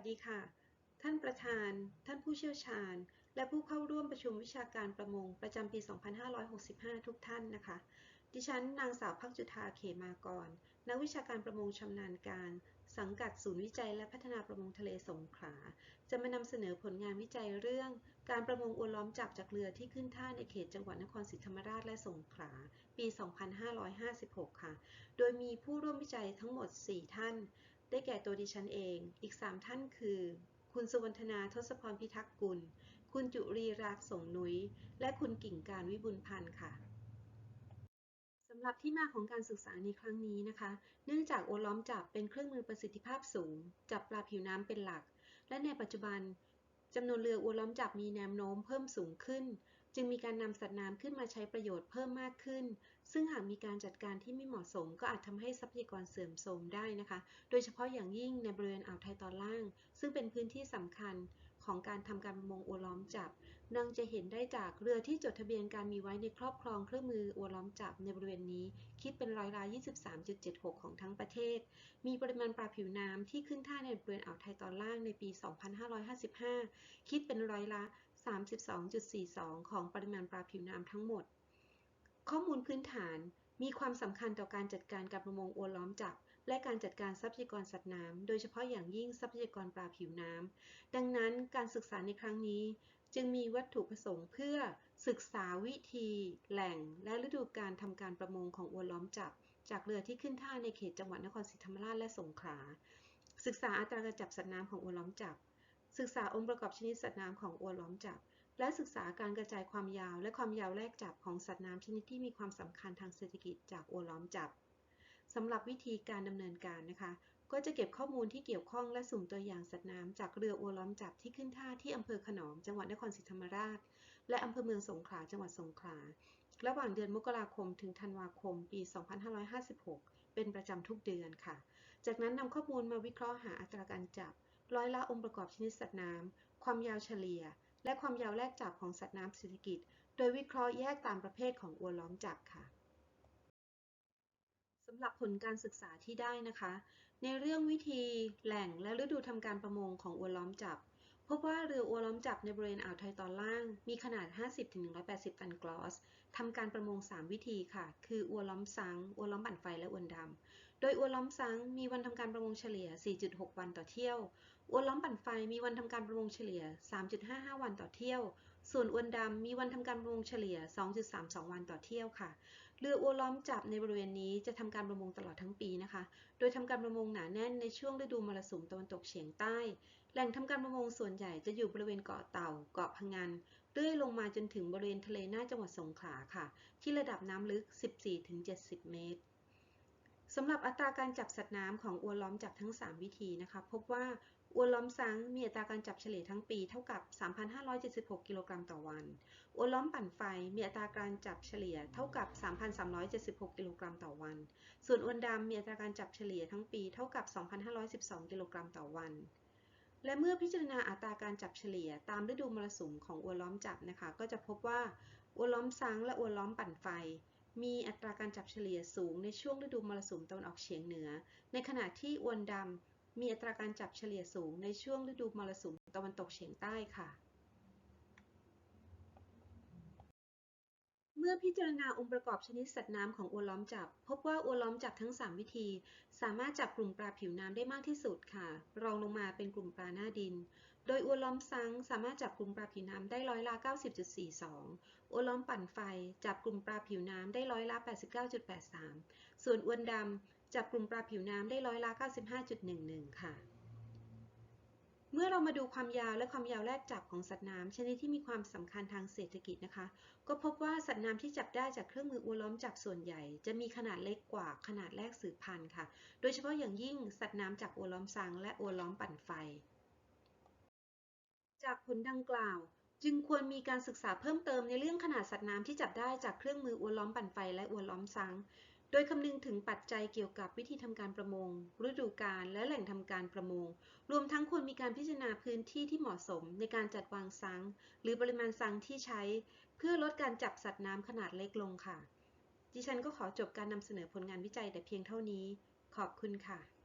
วัสดีค่ะ ท่านประธาน ท่านผู้เชี่ยวชาญ และผู้เข้าร่วมประชุมวิชาการประมงประจำปี 2565 ทุกท่านนะคะ ดิฉันนางสาวพักจุธาเขมากร นักวิชาการประมงชำนาญการ สังกัดศูนย์วิจัยและพัฒนาประมงทะเลสงขลา จะมานำเสนอผลงานวิจัยเรื่อง การประมงอวนล้อมจับจากเรือที่ขึ้นท่าในเขตจังหวัดนครศรีธรรมราชและสงขลา ปี 2556 ค่ะ โดยมีผู้ร่วมวิจัยทั้งหมด 4 ท่าน ได้แก่ตัวดิฉันเอง อีก 3 ท่านคือ คุณสุวรรณนาทศพรพิทักษ์กุล คุณจุรีรักสงนุ้ยและคุณกิ่งการวิบุญพันธ์ค่ะสำหรับที่มาของการศึกษาในครั้งนี้นะคะ เนื่องจากโอล้อมจับเป็นเครื่องมือประสิทธิภาพสูง จับปลาผิวน้ำเป็นหลัก และในปัจจุบันจำนวนเรือโอล้อมจับมีแนวโน้มเพิ่มสูงขึ้น จึงมีการนำสัตว์น้ำขึ้นมาใช้ประโยชน์เพิ่มมากขึ้น ซึ่งหากมีการจัดการที่ไม่เหมาะสม ก็อาจทำให้ทรัพยากรเสื่อมโทรมได้นะคะ โดยเฉพาะอย่างยิ่งในบริเวณอ่าวไทยตอนล่าง ซึ่งเป็นพื้นที่สำคัญของการทำการประมงโอล้อมจับนังจะเห็นได้จากเรือที่จดทะเบียนการมีไว้ในครอบครองเครื่องมือโอล้อมจับในบริเวณนี้ คิดเป็นร้อยละ23.76 ของทั้งประเทศ มีปริมาณปลาผิวน้ำที่ขึ้นท่าในบริเวณอ่าวไทยตอนล่างในปี 2555 คิดเป็นร้อยละ 32.42 ของปริมาณปลาผิวน้ำทั้งหมด ข้อมูลพื้นฐานมีความสำคัญต่อการจัดการกับประมงโอล้อมจับ และการจัดการทรัพยากรสัตว์น้ำ โดยเฉพาะอย่างยิ่งทรัพยากรปลาผิวน้ำ ดังนั้นการศึกษาในครั้งนี้ จึงมีวัตถุประสงค์เพื่อศึกษาวิธี แหล่ง และฤดูการทำการประมงของอวนล้อมจับ จากเรือที่ขึ้นท่าในเขตจังหวัดนครศรีธรรมราชและสงขลา ศึกษาอัตราการจับสัตว์น้ำของอวนล้อมจับ ศึกษาองค์ประกอบชนิดสัตว์น้ำของอวนล้อมจับ และศึกษาการกระจายความยาวและความยาวแรกจับของสัตว์น้ำชนิดที่มีความสำคัญทางเศรษฐกิจจากอวนล้อมจับสำหรับวิธีการดำเนินการนะคะ ก็จะเก็บข้อมูลที่เกี่ยวข้องและสุ่มตัวอย่างสัตว์น้ำจากเรืออวนล้อมจับที่ขึ้นท่าที่อำเภอขนอมจังหวัดนครศรีธรรมราช และอำเภอเมืองสงขลาจังหวัดสงขลาระหว่างเดือนมกราคมถึงธันวาคมปี 2556 เป็นประจำทุกเดือนค่ะ จากนั้นนำข้อมูลมาวิเคราะห์หาอัตราการจับ ร้อยละองค์ประกอบชนิดสัตว์น้ำ ความยาวเฉลี่ย และความยาวแรกจับของสัตว์น้ำเศรษฐกิจ โดยวิเคราะห์แยกตามประเภทของอวนล้อมจับค่ะสำหรับผลการศึกษาที่ได้นะคะ ในเรื่องวิธีแหล่งและฤดูทำการประมงของอวนล้อมจับ พบว่าเรืออวล้อมจับในบริเวณอ่าวไทยตอนล่าง มีขนาด 50-180 ตันกลอสทำการประมง 3 วิธีค่ะ คืออวล้อมซังอวล้อมปั่นไฟ และอวนดำ โดยอวล้อมซังมีวันทำการประมงเฉลี่ย 4.6 วันต่อเที่ยว อวล้อมปั่นไฟมีวันทำการประมงเฉลี่ย 3.55 วันต่อเที่ยว ส่วนอวนดำมีวันทำการประมงเฉลี่ย 2.32 วันต่อเที่ยวค่ะ เรืออวล้อมจับในบริเวณนี้จะทำการประมงตลอดทั้งปีนะคะ โดยทำการประมงหนาแน่นในช่วงฤดูมรสุมตะวันตกเฉียงใต้ หล่งทำการประมงส่วนใหญ่จะอยู่บริเวณเกาะเต่า เกาะพังงานเรื่อยลงมาจนถึงบริเวณทะเลหน้าจังหวัดสงขลาค่ะ ที่ระดับน้ำลึก 14-70 เมตรสำหรับอัตราการจับสัตว์น้ำของอวนล้อมจับทั้ง 3 วิธีนะคะ พบว่าอวนล้อมซังมีอัตราการจับเฉลี่ยทั้งปีเท่ากับ 3,576 กิโลกรัมต่อวันอวนล้อมปั่นไฟมีอัตราการจับเฉลี่ยเท่ากับ 3,376 กิโลกรัมต่อวัน ส่วนอวนดำมีอัตราการจับเฉลี่ยทั้งปีเท่ากับ 2,512 กิโลกรัมต่อวัน และเมื่อพิจารณาอัตราการจับเฉลี่ยตามฤดูมรสุมของอวนล้อมจับนะคะ ก็จะพบว่าอวนล้อมซังและอวนล้อมปั่นไฟ มีอัตราการจับเฉลี่ยสูงในช่วงฤดูมรสุมตะวันออกเฉียงเหนือ ในขณะที่อวนดำมีอัตราการจับเฉลี่ยสูงในช่วงฤดูมรสุมตะวันตกเฉียงใต้ค่ะ เมื่อพิจารณาองค์ประกอบชนิดสัตว์น้ำของอวนล้อมจับ พบว่าอวนล้อมจับทั้ง 3 วิธี สามารถจับกลุ่มปลาผิวน้ำได้มากที่สุดค่ะ รองลงมาเป็นกลุ่มปลาหน้าดิน โดยอวนล้อมซังสามารถจับกลุ่มปลาผิวน้ำได้ร้อยละ 90.42อวนล้อมปั่นไฟ จับกลุ่มปลาผิวน้ำได้ร้อยละ 89.83 ส่วนอวนดำจับกลุ่มปลาผิวน้ำได้ร้อยละ 95.11 ค่ะ มื่อเรามาดูความยาวและความยาวแรกจับของสัตว์น้ำชนิดที่มีความสำคัญทางเศรษฐกิจนะคะ ก็พบว่าสัตว์น้ำที่จับได้จากเครื่องมืออวนล้อมจับส่วนใหญ่ จะมีขนาดเล็กกว่าขนาดแรกสืบพันธุ์ค่ะ โดยเฉพาะอย่างยิ่งสัตว์น้ำจากอวนล้อมซังและอวนล้อมปั่นไฟ จากผลดังกล่าวจึงควรมีการศึกษาเพิ่มเติมในเรื่องขนาดสัตว์น้ำที่จับได้จากเครื่องมืออวนล้อมปั่นไฟและอวนล้อมซัง โดยคำนึงถึงปัจจัยเกี่ยวกับวิธีทำการประมง ฤดูกาลและแหล่งทำการประมง รวมทั้งควรมีการพิจารณาพื้นที่ที่เหมาะสมในการจัดวางซัง หรือปริมาณซังที่ใช้ เพื่อลดการจับสัตว์น้ำขนาดเล็กลงค่ะ ดิฉันก็ขอจบการนำเสนอผลงานวิจัยแต่เพียงเท่านี้ ขอบคุณค่ะ